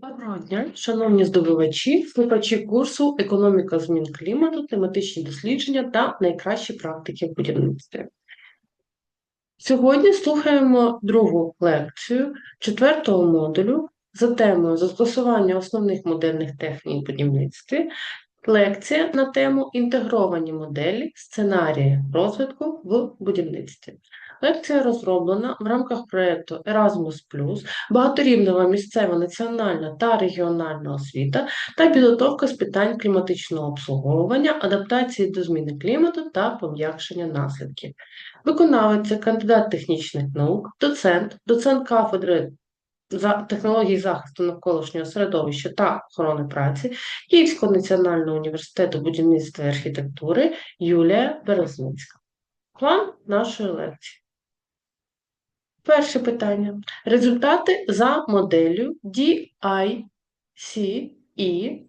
Доброго дня, шановні здобувачі, слухачі курсу Економіка змін клімату, тематичні дослідження та найкращі практики в будівництві. Сьогодні слухаємо другу лекцію четвертого модулю за темою застосування основних модельних технік в будівництві. Лекція на тему інтегровані моделі сценарії розвитку в будівництві. Лекція розроблена в рамках проєкту Erasmus+, багаторівнева місцева національна та регіональна освіта та підготовка з питань кліматичного обслуговування, адаптації до зміни клімату та пом'якшення наслідків. Виконавець кандидат технічних наук, доцент, доцент кафедри за технології захисту навколишнього середовища та охорони праці Київського національного університету будівництва і архітектури Юлія Березницька. План нашої лекції. Перше питання. Результати за моделлю DICE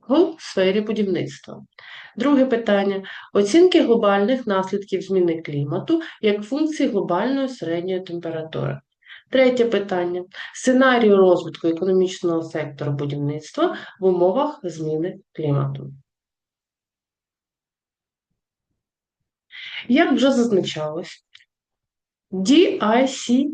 в сфері будівництва. Друге питання. Оцінки глобальних наслідків зміни клімату як функції глобальної середньої температури. Третє питання. Сценарій розвитку економічного сектору будівництва в умовах зміни клімату. Як вже зазначалось, DICE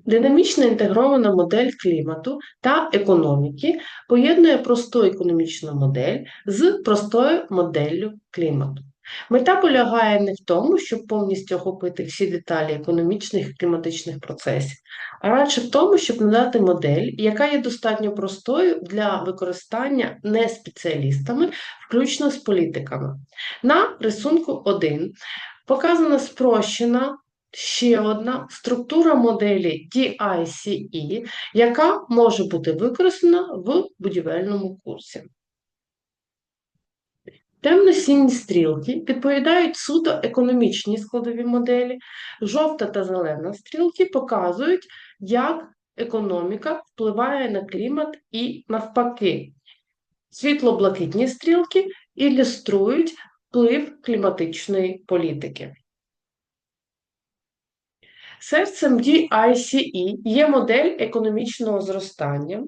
– динамічна інтегрована модель клімату та економіки поєднує просту економічну модель з простою моделлю клімату. Мета полягає не в тому, щоб повністю охопити всі деталі економічних і кліматичних процесів, а радше в тому, щоб надати модель, яка є достатньо простою для використання не спеціалістами, включно з політиками. На рисунку 1 показана спрощена ще одна структура моделі DICE, яка може бути використана в будівельному курсі. Темно-сіні стрілки відповідають суто економічні складові моделі, жовта та зелена стрілки показують, як економіка впливає на клімат і навпаки. Світло-блакитні стрілки ілюструють вплив кліматичної політики. Серцем DICE є модель економічного зростання,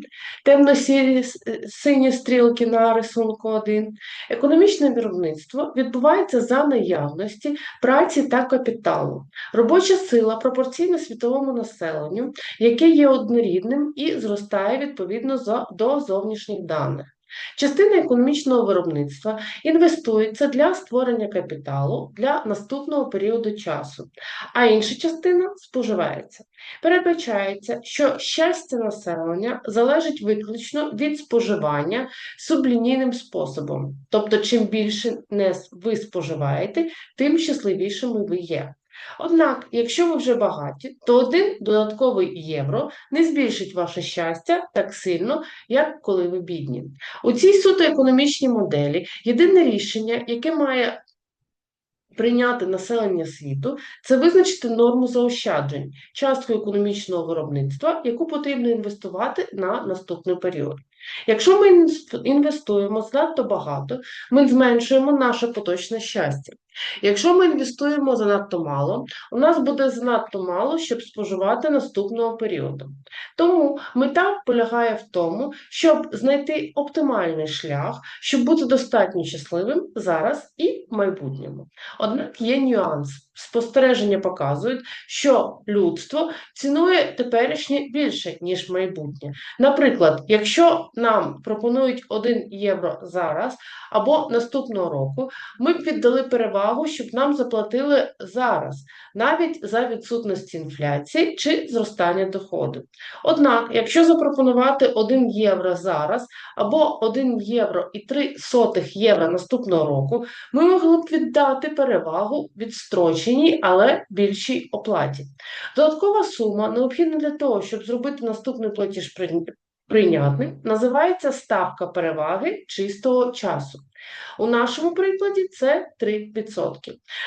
темно-сірі сині стрілки на рисунку 1. Економічне виробництво відбувається за наявності праці та капіталу. Робоча сила пропорційна світовому населенню, яке є однорідним і зростає відповідно до зовнішніх даних. Частина економічного виробництва інвестується для створення капіталу для наступного періоду часу, а інша частина споживається. Передбачається, що щастя населення залежить виключно від споживання сублінійним способом, тобто, чим більше не ви споживаєте, тим щасливішими ви є. Однак, якщо ви вже багаті, то один додатковий євро не збільшить ваше щастя так сильно, як коли ви бідні. У цій суто економічній моделі єдине рішення, яке має прийняти населення світу, це визначити норму заощаджень, частку економічного виробництва, яку потрібно інвестувати на наступний період. Якщо ми інвестуємо занадто багато, ми зменшуємо наше поточне щастя. Якщо ми інвестуємо занадто мало, у нас буде занадто мало, щоб споживати наступного періоду. Тому мета полягає в тому, щоб знайти оптимальний шлях, щоб бути достатньо щасливим зараз і в майбутньому. Однак є нюанс. Спостереження показують, що людство цінує теперішнє більше, ніж майбутнє. Наприклад, якщо нам пропонують 1 євро зараз або наступного року, ми б віддали перевагу, щоб нам заплатили зараз, навіть за відсутності інфляції чи зростання доходу. Однак, якщо запропонувати 1 євро зараз або 1 євро і 3 сотих євро наступного року, ми могли б віддати перевагу відстроченій, але більшій оплаті. Додаткова сума необхідна для того, щоб зробити наступний платіж прийнятним, називається ставка переваги чистого часу. У нашому прикладі це 3%.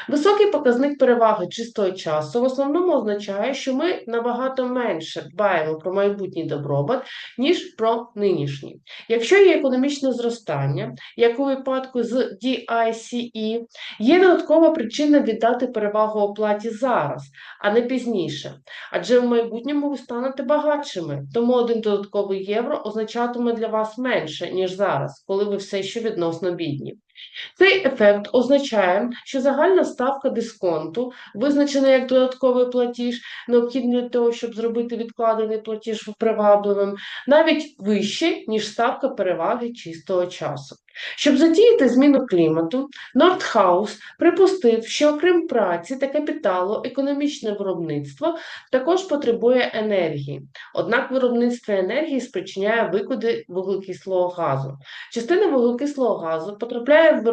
Високий показник переваги чистого часу в основному означає, що ми набагато менше дбаємо про майбутній добробут, ніж про нинішній. Якщо є економічне зростання, як у випадку з DICE, є додаткова причина віддати перевагу оплаті зараз, а не пізніше. Адже в майбутньому ви станете багатшими, тому один додатковий євро означатиме для вас менше, ніж зараз, коли ви все ще відносно бідні. Цей ефект означає, що загальна ставка дисконту, визначена як додатковий платіж, необхідний для того, щоб зробити відкладений платіж привабливим, навіть вище, ніж ставка переваги чистого часу. Щоб затіяти зміну клімату, Нордхаус припустив, що окрім праці та капіталу, економічне виробництво також потребує енергії. Однак виробництво енергії спричиняє викиди вуглекислого газу. Частина вуглекислого газу потрапляє в.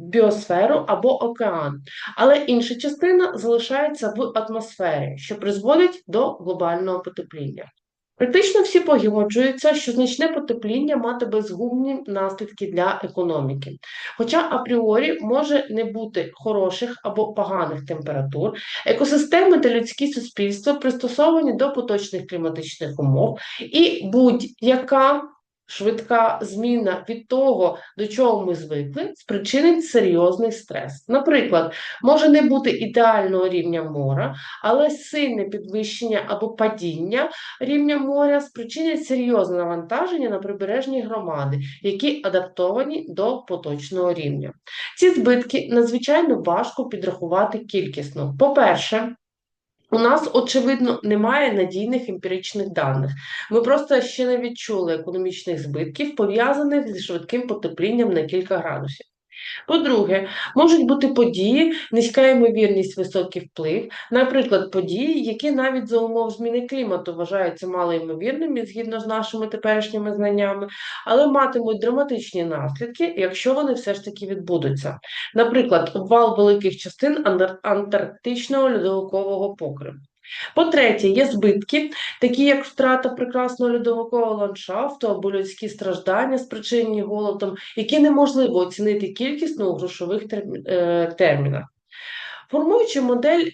Біосферу або океан, але інша частина залишається в атмосфері, що призводить до глобального потепління. Практично всі погоджуються, що значне потепління матиме згубні наслідки для економіки. Хоча апріорі може не бути хороших або поганих температур, екосистеми та людські суспільства пристосовані до поточних кліматичних умов, і будь-яка Швидка зміна від того, до чого ми звикли, спричинить серйозний стрес. Наприклад, може не бути ідеального рівня моря, але сильне підвищення або падіння рівня моря спричинять серйозне навантаження на прибережні громади, які адаптовані до поточного рівня. Ці збитки надзвичайно важко підрахувати кількісно. По-перше, у нас, очевидно, немає надійних емпіричних даних. Ми просто ще не відчули економічних збитків, пов'язаних зі швидким потеплінням на кілька градусів. По-друге, можуть бути події, низька ймовірність, високий вплив, наприклад, події, які навіть за умов зміни клімату вважаються малоймовірними згідно з нашими теперішніми знаннями, але матимуть драматичні наслідки, якщо вони все ж таки відбудуться. Наприклад, обвал великих частин антарктичного льодовикового покриву. По-третє, є збитки, такі як втрата прекрасного льодовикового ландшафту або людські страждання, спричинені голодом, які неможливо оцінити кількісно у грошових е, термінах. Формуючи модель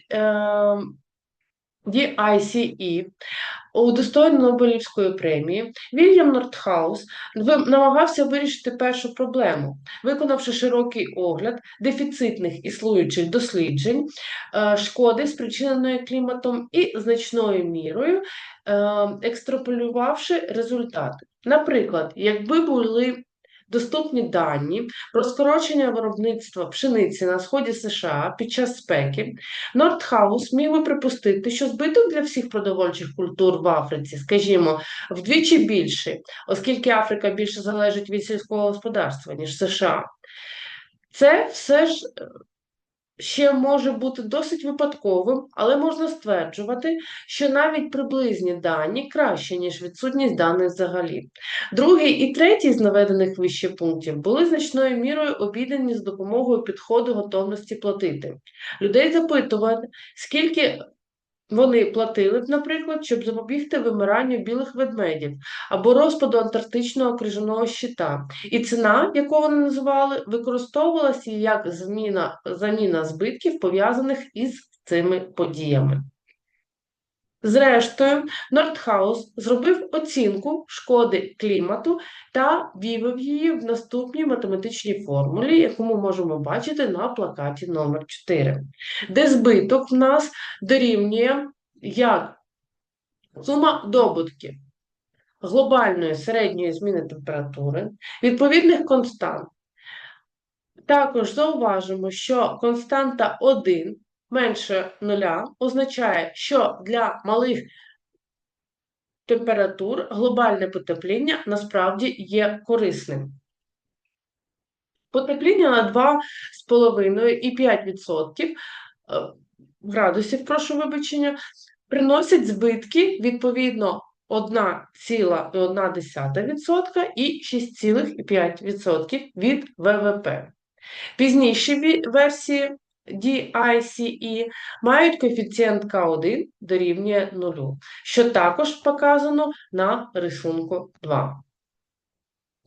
DICE, удостоєний Нобелівської премії, Вільям Нортхаус намагався вирішити першу проблему, виконавши широкий огляд дефіцитних існуючих досліджень, е, шкоди, спричиненої кліматом, і значною мірою е, екстраполювавши результати. Наприклад, якби були Доступні дані про скорочення виробництва пшениці на сході США під час спеки, Нордхаус міг би припустити, що збиток для всіх продовольчих культур в Африці, скажімо, вдвічі більший, оскільки Африка більше залежить від сільського господарства, ніж США. Це все ж ще може бути досить випадковим, але можна стверджувати, що навіть приблизні дані краще, ніж відсутність даних взагалі. Другий і третій з наведених вище пунктів були значною мірою обідані з допомогою підходу готовності платити. Людей запитувати, скільки вони платили б, наприклад, щоб запобігти вимиранню білих ведмедів або розпаду антарктичного крижаного щита. І ціна, яку вони називали, використовувалася як зміна, заміна збитків, пов'язаних із цими подіями. Зрештою, Нордхаус зробив оцінку шкоди клімату та вивів її в наступній математичній формулі, яку ми можемо бачити на плакаті номер 4 де збиток в нас дорівнює як сума добутків глобальної середньої зміни температури, відповідних констант. Також зауважимо, що константа 1 менше нуля означає, що для малих температур глобальне потепління насправді є корисним. Потепління на 2,5 і 5% е, градусів, прошу вибачення, приносять збитки відповідно 1,1% і 6,5% від ВВП. Пізніші версії DICE мають коефіцієнт К1 дорівнює 0, що також показано на рисунку 2.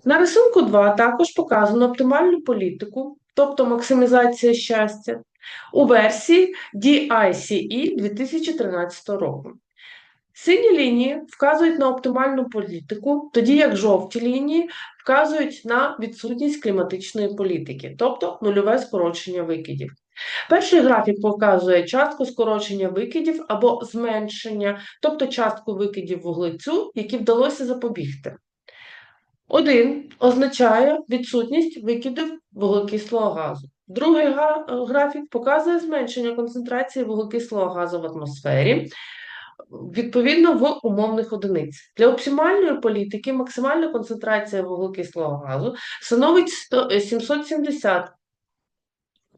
На рисунку 2 також показано оптимальну політику, тобто максимізація щастя, у версії DICE 2013 року. Сині лінії вказують на оптимальну політику, тоді як жовті лінії вказують на відсутність кліматичної політики, тобто нульове скорочення викидів. Перший графік показує частку скорочення викидів або зменшення, тобто частку викидів вуглецю, які вдалося запобігти. Один означає відсутність викидів вуглекислого газу. Другий графік показує зменшення концентрації вуглекислого газу в атмосфері відповідно в умовних одиниць. Для оптимальної політики максимальна концентрація вуглекислого газу становить 770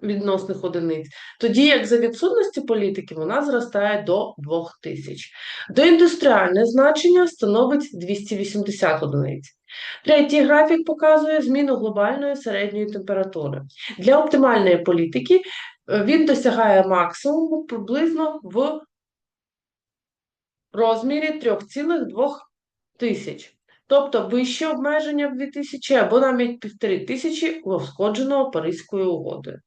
відносних одиниць, тоді як за відсутності політики вона зростає до 2000. Доіндустріальне значення становить 280 одиниць. Третій графік показує зміну глобальної середньої температури. Для оптимальної політики е, він досягає максимуму приблизно в розмірі 3,2 тисяч. Тобто вище обмеження в 2000 або навіть 1500 узгодженого Паризькою угодою.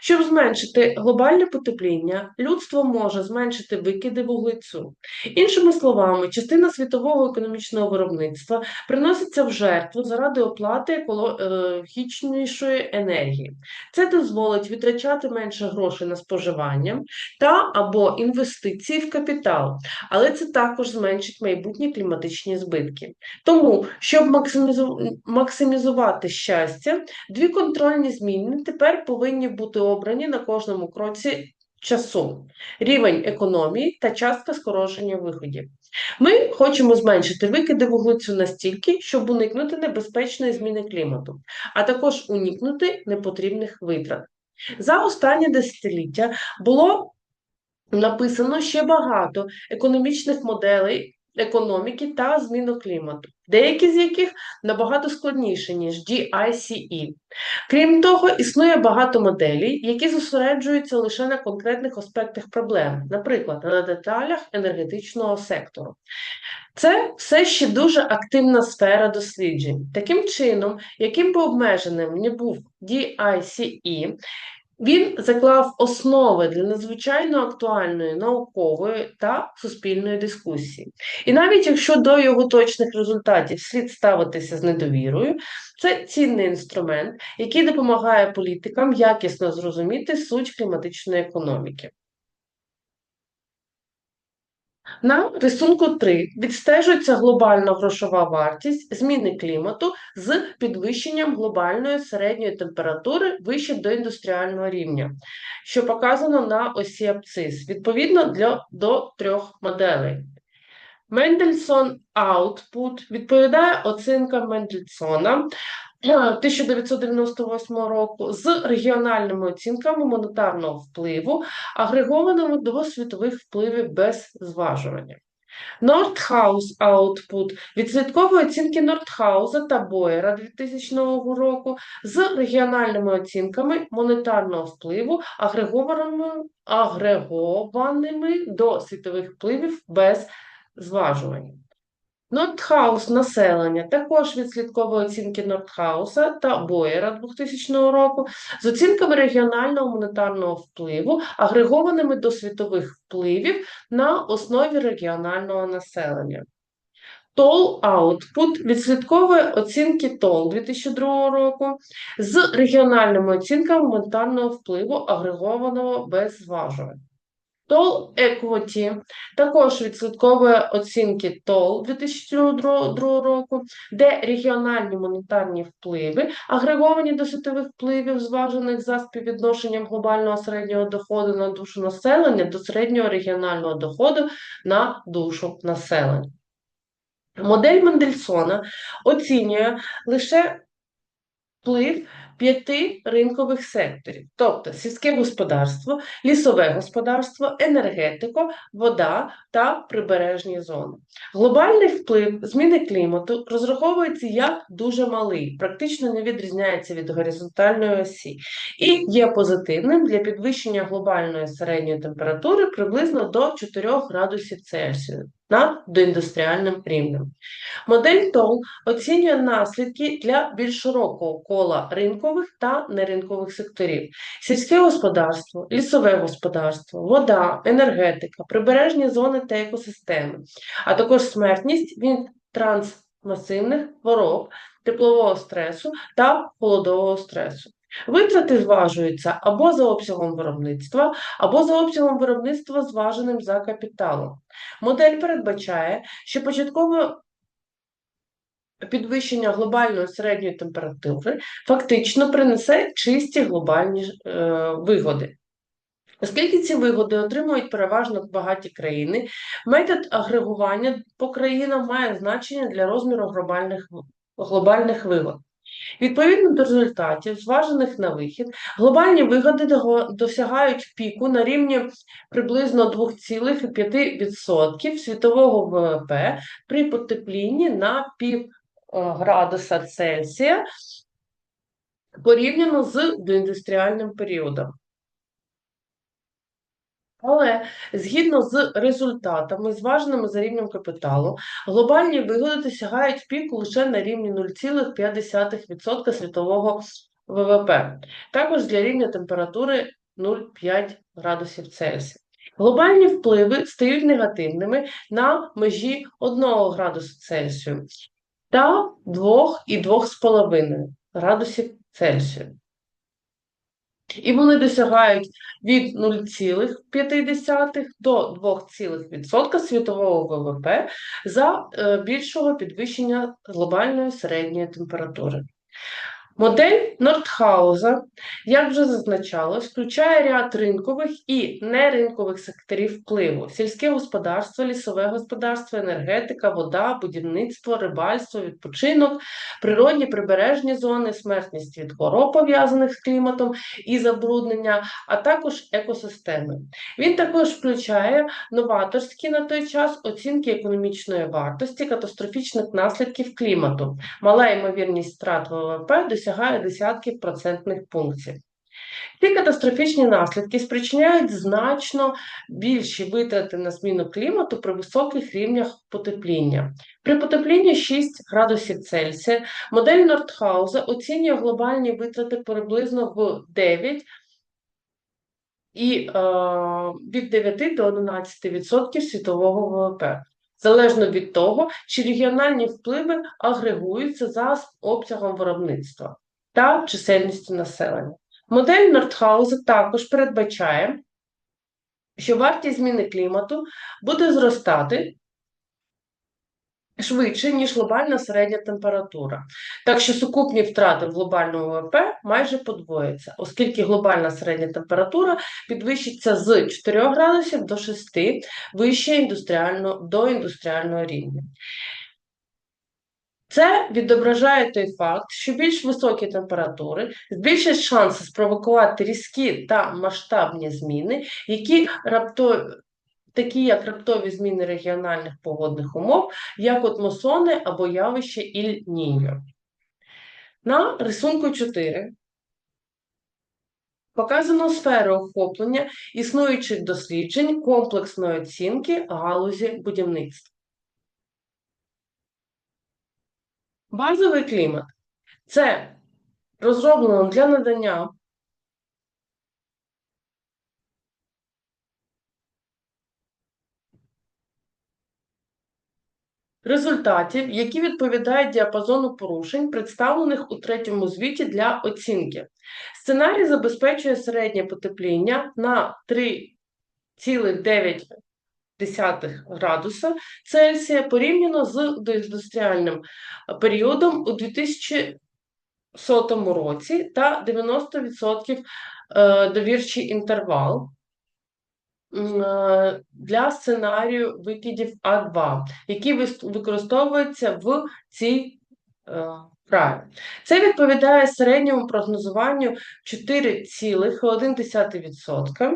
Щоб зменшити глобальне потепління, людство може зменшити викиди вуглецю. Іншими словами, частина світового економічного виробництва приноситься в жертву заради оплати екологічнішої енергії. Це дозволить витрачати менше грошей на споживання та або інвестиції в капітал, але це також зменшить майбутні кліматичні збитки. Тому, щоб максимізувати щастя, дві контрольні зміни тепер повинні бути обрані на кожному кроці часу, рівень економії та частка скорочення виходів. Ми хочемо зменшити викиди вуглецю настільки, щоб уникнути небезпечної зміни клімату, а також уникнути непотрібних витрат. За останнє десятиліття було написано ще багато економічних моделей економіки та зміну клімату, деякі з яких набагато складніші, ніж DICE. Крім того, існує багато моделей, які зосереджуються лише на конкретних аспектах проблем, наприклад, на деталях енергетичного сектору. Це все ще дуже активна сфера досліджень. Таким чином, яким би обмеженим не був DICE, він заклав основи для надзвичайно актуальної наукової та суспільної дискусії. І навіть якщо до його точних результатів слід ставитися з недовірою, це цінний інструмент, який допомагає політикам якісно зрозуміти суть кліматичної економіки. На рисунку 3 відстежується глобальна грошова вартість зміни клімату з підвищенням глобальної середньої температури вище до індустріального рівня, що показано на осі абцис, відповідно для, до трьох моделей. Мендельсон Output відповідає оцінкам Мендельсона 1998 року з регіональними оцінками монетарного впливу, агрегованими до світових впливів без зважування. Nordhaus Output відслідковує оцінки Нордхауза та Боєра 2000 року з регіональними оцінками монетарного впливу, агрегованими, агрегованими до світових впливів без зважування. Нордхаус населення також відслідковує оцінки Нордхауса та Боєра 2000 року з оцінками регіонального монетарного впливу, агрегованими до світових впливів на основі регіонального населення. Toll Output відслідковує оцінки ТОЛ 2002 року з регіональними оцінками монетарного впливу, агрегованого без зважувань. Тол Equity також відслідковує оцінки ТОЛ 2002 року, де регіональні монетарні впливи, агреговані до світових впливів, зважених за співвідношенням глобального середнього доходу на душу населення до середнього регіонального доходу на душу населення. Модель Мендельсона оцінює лише вплив п'яти ринкових секторів, тобто сільське господарство, лісове господарство, енергетика, вода та прибережні зони. Глобальний вплив зміни клімату розраховується як дуже малий, практично не відрізняється від горизонтальної осі, і є позитивним для підвищення глобальної середньої температури приблизно до 4 градусів Цельсію. Над доіндустріальним рівнем. Модель ТОЛ оцінює наслідки для більш широкого кола ринкових та неринкових секторів: сільське господарство, лісове господарство, вода, енергетика, прибережні зони та екосистеми, а також смертність від трансмасивних хвороб, теплового стресу та холодового стресу. Витрати зважуються або за обсягом виробництва, або за обсягом виробництва зваженим за капіталом. Модель передбачає, що початкове підвищення глобальної середньої температури фактично принесе чисті глобальні е, вигоди. Оскільки ці вигоди отримують переважно багаті країни, метод агрегування по країнам має значення для розміру глобальних, глобальних вигод. Відповідно до результатів, зважених на вихід, глобальні вигоди досягають піку на рівні приблизно 2,5% світового ВВП при потеплінні на пів градуса Цельсія порівняно з доіндустріальним періодом. Але згідно з результатами, зваженими за рівнем капіталу, глобальні вигоди досягають піку лише на рівні 0,5% світового ВВП, також для рівня температури 0,5 градусів Цельсія. Глобальні впливи стають негативними на межі 1 градусу Цельсію та 2,2,5 градусів Цельсію. І вони досягають від 0,5 до 2% світового ВВП за е, більшого підвищення глобальної середньої температури. Модель Нордхауза, як вже зазначалось, включає ряд ринкових і неринкових секторів впливу: сільське господарство, лісове господарство, енергетика, вода, будівництво, рибальство, відпочинок, природні прибережні зони, смертність від хвороб, пов'язаних з кліматом і забруднення, а також екосистеми. Він також включає новаторські на той час оцінки економічної вартості, катастрофічних наслідків клімату, мала ймовірність страт ВВП досягає десятків процентних пунктів. Ці катастрофічні наслідки спричиняють значно більші витрати на зміну клімату при високих рівнях потепління. При потеплінні 6 градусів Цельсія модель Нордхауза оцінює глобальні витрати приблизно в 9 і е, від 9 до 11% світового ВВП залежно від того, чи регіональні впливи агрегуються за обсягом виробництва та чисельністю населення. Модель Нордхауза також передбачає, що вартість зміни клімату буде зростати швидше, ніж глобальна середня температура. Так що сукупні втрати в глобальному ВВП майже подвояться, оскільки глобальна середня температура підвищиться з 4 градусів до 6 вище індустріального, до індустріального рівня. Це відображає той факт, що більш високі температури збільшать шанси спровокувати різкі та масштабні зміни, які раптові такі як раптові зміни регіональних погодних умов, як от мусони або явище Іль-Ніньо. На рисунку 4 показано сферу охоплення існуючих досліджень комплексної оцінки галузі будівництва. Базовий клімат це розроблено для надання результатів, які відповідають діапазону порушень, представлених у третьому звіті для оцінки. Сценарій забезпечує середнє потепління на 3,9 градуса Цельсія порівняно з доіндустріальним періодом у 2100 році та 90% е, довірчий інтервал. Е, для сценарію викидів А2, які використовуються в цій вправі. Е, Це відповідає середньому прогнозуванню 4,1%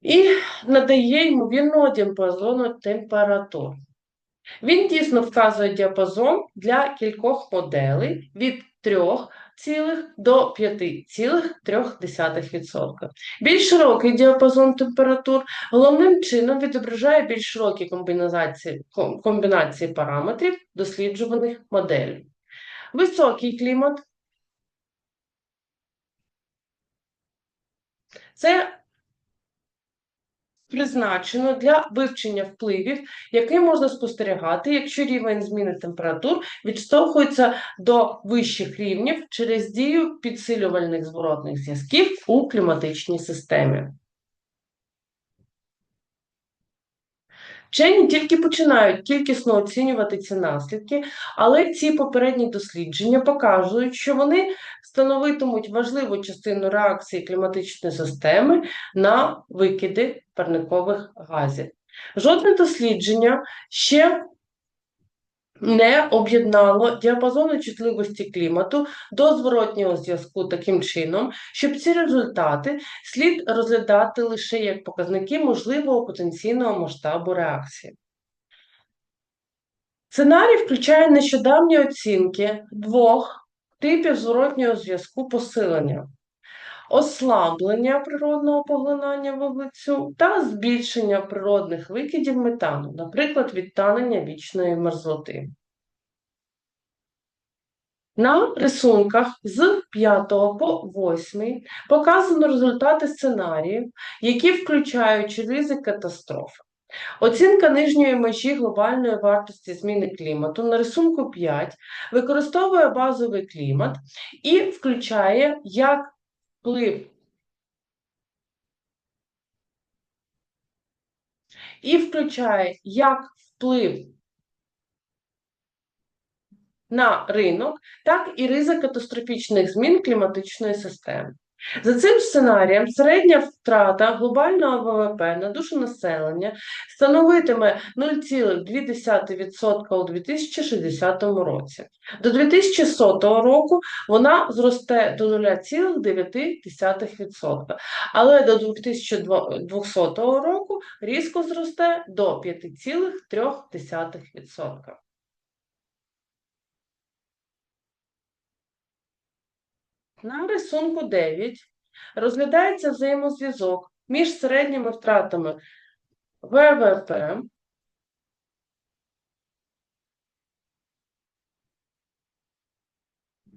і надає ймовірного діапазону температур. Він дійсно вказує діапазон для кількох моделей від до 5,3%. Більш широкий діапазон температур головним чином відображає більш широкі комбінації, комбінації параметрів досліджуваних моделей. Високий клімат це призначено для вивчення впливів, який можна спостерігати, якщо рівень зміни температур відштовхується до вищих рівнів через дію підсилювальних зворотних зв'язків у кліматичній системі. Вчені тільки починають кількісно оцінювати ці наслідки, але ці попередні дослідження показують, що вони становитимуть важливу частину реакції кліматичної системи на викиди парникових газів. Жодне дослідження ще не об'єднало діапазону чутливості клімату до зворотнього зв'язку таким чином, щоб ці результати слід розглядати лише як показники можливого потенційного масштабу реакції. Сценарій включає нещодавні оцінки двох типів зворотнього зв'язку посилення. Ослаблення природного поглинання вуглецю та збільшення природних викидів метану, наприклад, відтанення вічної мерзлоти. На рисунках з 5 по 8 показано результати сценаріїв, які включають ризик катастрофи. Оцінка нижньої межі глобальної вартості зміни клімату на рисунку 5 використовує базовий клімат і включає як вплив і включає як вплив на ринок, так і ризик катастрофічних змін кліматичної системи. За цим сценарієм, середня втрата глобального ВВП на душу населення становитиме 0,2% у 2060 році. До 2100 року вона зросте до 0,9%, але до 2200 року різко зросте до 5,3%. На рисунку 9 розглядається взаємозв'язок між середніми втратами ВВП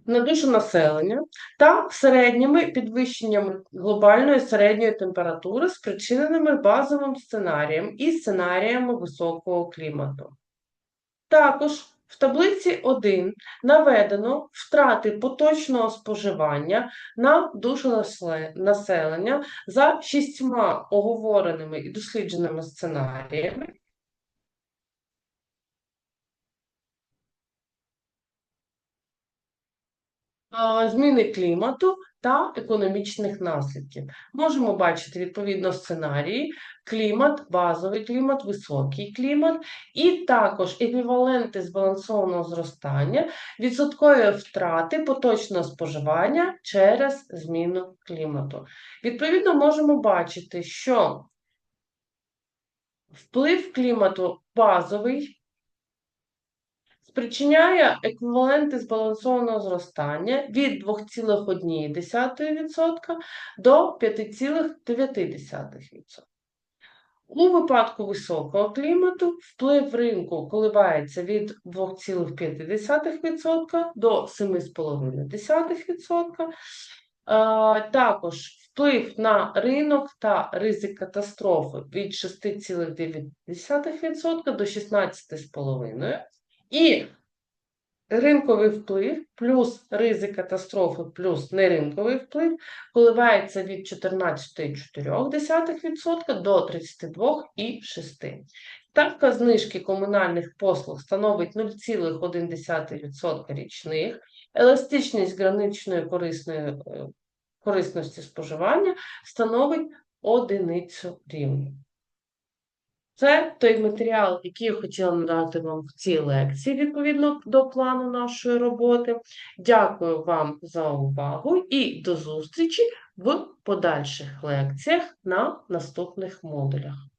на душу населення та середніми підвищеннями глобальної середньої температури, спричиненими базовим сценарієм і сценаріями високого клімату. Також в таблиці 1 наведено втрати поточного споживання на душу населення за шістьма оговореними і дослідженими сценаріями. Зміни клімату та економічних наслідків. Можемо бачити відповідно сценарії: клімат, базовий клімат, високий клімат, і також еквіваленти збалансованого зростання, відсоткові втрати поточного споживання через зміну клімату. Відповідно, можемо бачити, що вплив клімату базовий спричиняє еквіваленти збалансованого зростання від 2,1% до 5,9%. У випадку високого клімату вплив ринку коливається від 2,5% до 7,5%. Також вплив на ринок та ризик катастрофи від 6,9% до 16,5%. І ринковий вплив плюс ризик катастрофи плюс неринковий вплив коливається від 14,4% до 32,6%. Ставка знижки комунальних послуг становить 0,1% річних, еластичність граничної корисної, е, корисності споживання становить одиницю рівня. Це той матеріал, який я хотіла надати вам в цій лекції відповідно до плану нашої роботи. Дякую вам за увагу і до зустрічі в подальших лекціях на наступних модулях.